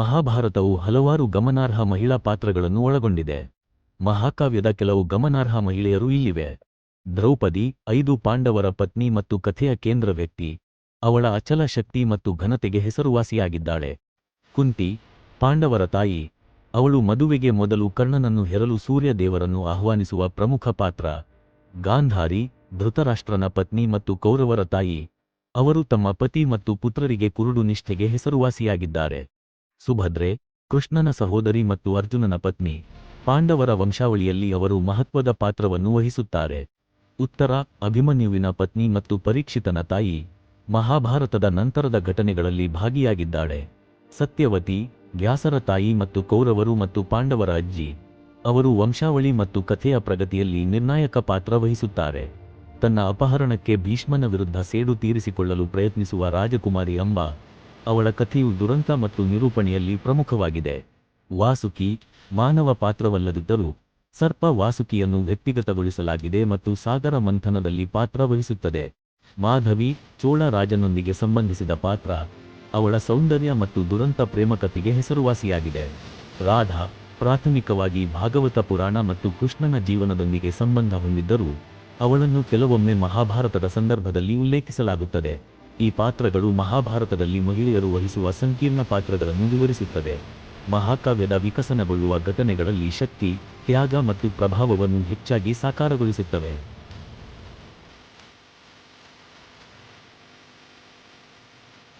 ಮಹಾಭಾರತವು ಹಲವಾರು ಗಮನಾರ್ಹ ಮಹಿಳಾ ಪಾತ್ರಗಳನ್ನು ಒಳಗೊಂಡಿದೆ. ಮಹಾಕಾವ್ಯದ ಕೆಲವು ಗಮನಾರ್ಹ ಮಹಿಳೆಯರು ಇಲ್ಲಿವೆ. ದ್ರೌಪದಿ, ಐದು ಪಾಂಡವರ ಪತ್ನಿ ಮತ್ತು ಕಥೆಯ ಕೇಂದ್ರ ವ್ಯಕ್ತಿ. ಅವಳ ಅಚಲ ಶಕ್ತಿ ಮತ್ತು ಘನತೆಗೆ ಹೆಸರುವಾಸಿಯಾಗಿದ್ದಾಳೆ. ಕುಂತಿ, ಪಾಂಡವರ ತಾಯಿ. ಅವಳು ಮದುವೆಗೆ ಮೊದಲು ಕರ್ಣನನ್ನು ಹೆರಲು ಸೂರ್ಯ ದೇವರನ್ನು ಆಹ್ವಾನಿಸುವ ಪ್ರಮುಖ ಪಾತ್ರ. ಗಾಂಧಾರಿ, ಧೃತರಾಷ್ಟ್ರನ ಪತ್ನಿ ಮತ್ತು ಕೌರವರ ತಾಯಿ. ಅವರು ತಮ್ಮ ಪತಿ ಮತ್ತು ಪುತ್ರರಿಗೆ ಕುರುಡು ನಿಷ್ಠೆಗೆ ಹೆಸರುವಾಸಿಯಾಗಿದ್ದಾರೆ. ಸುಭದ್ರೆ, ಕೃಷ್ಣನ ಸಹೋದರಿ ಮತ್ತು ಅರ್ಜುನನ ಪತ್ನಿ, ಪಾಂಡವರ ವಂಶಾವಳಿಯಲ್ಲಿ ಅವರು ಮಹತ್ವದ ಪಾತ್ರವನ್ನು ವಹಿಸುತ್ತಾರೆ. ಉತ್ತರ, ಅಭಿಮನ್ಯುವಿನ ಪತ್ನಿ ಮತ್ತು ಪರೀಕ್ಷಿತನ ತಾಯಿ, ಮಹಾಭಾರತದ ನಂತರದ ಘಟನೆಗಳಲ್ಲಿ ಭಾಗಿಯಾಗಿದ್ದಾಳೆ. ಸತ್ಯವತಿ, ವ್ಯಾಸರ ತಾಯಿ ಮತ್ತು ಕೌರವರು ಮತ್ತು ಪಾಂಡವರ ಅಜ್ಜಿ, ಅವರು ವಂಶಾವಳಿ ಮತ್ತು ಕಥೆಯ ಪ್ರಗತಿಯಲ್ಲಿ ನಿರ್ಣಾಯಕ ಪಾತ್ರ ವಹಿಸುತ್ತಾರೆ. ತನ್ನ ಅಪಹರಣಕ್ಕೆ ಭೀಷ್ಮನ ವಿರುದ್ಧ ಸೇಡು ತೀರಿಸಿಕೊಳ್ಳಲು ಪ್ರಯತ್ನಿಸುವ ರಾಜಕುಮಾರಿ ಅಂಬಾ ಅವಳ ಕಥೆಯು ದುರಂತ ಮತ್ತು ನಿರೂಪಣೆಯಲ್ಲಿ ಪ್ರಮುಖವಾಗಿದೆ. ವಾಸುಕಿ, ಮಾನವ ಪಾತ್ರವಲ್ಲದಿದ್ದರೂ ಸರ್ಪ ವಾಸುಕಿಯನ್ನು ವ್ಯಕ್ತಿಗತಗೊಳಿಸಲಾಗಿದೆ ಮತ್ತು ಸಾಗರ ಮಂಥನದಲ್ಲಿ ಪಾತ್ರ ವಹಿಸುತ್ತದೆ. ಮಾಧವಿ, ಚೋಳ ರಾಜನೊಂದಿಗೆ ಸಂಬಂಧಿಸಿದ ಪಾತ್ರ, ಅವಳ ಸೌಂದರ್ಯ ಮತ್ತು ದುರಂತ ಪ್ರೇಮಕತೆಗೆ ಹೆಸರುವಾಸಿಯಾಗಿದೆ. ರಾಧಾ, ಪ್ರಾಥಮಿಕವಾಗಿ ಭಾಗವತ ಪುರಾಣ ಮತ್ತು ಕೃಷ್ಣನ ಜೀವನದೊಂದಿಗೆ ಸಂಬಂಧ ಹೊಂದಿದ್ದರೂ ಅವಳನ್ನು ಕೆಲವೊಮ್ಮೆ ಮಹಾಭಾರತದ ಸಂದರ್ಭದಲ್ಲಿ ಉಲ್ಲೇಖಿಸಲಾಗುತ್ತದೆ. ಈ ಪಾತ್ರಗಳು ಮಹಾಭಾರತದಲ್ಲಿ ಮಹಿಳೆಯರು ವಹಿಸುವ ಸಂಕೀರ್ಣ ಪಾತ್ರಗಳನ್ನು ವಿವರಿಸುತ್ತದೆ ಮಹಾಕಾವ್ಯದ ವಿಕಸನಗೊಳ್ಳುವ ಘಟನೆಗಳಲ್ಲಿ ಶಕ್ತಿ, ತ್ಯಾಗ ಮತ್ತು ಪ್ರಭಾವವನ್ನು ಹೆಚ್ಚಾಗಿ ಸಾಕಾರಗೊಳಿಸುತ್ತವೆ.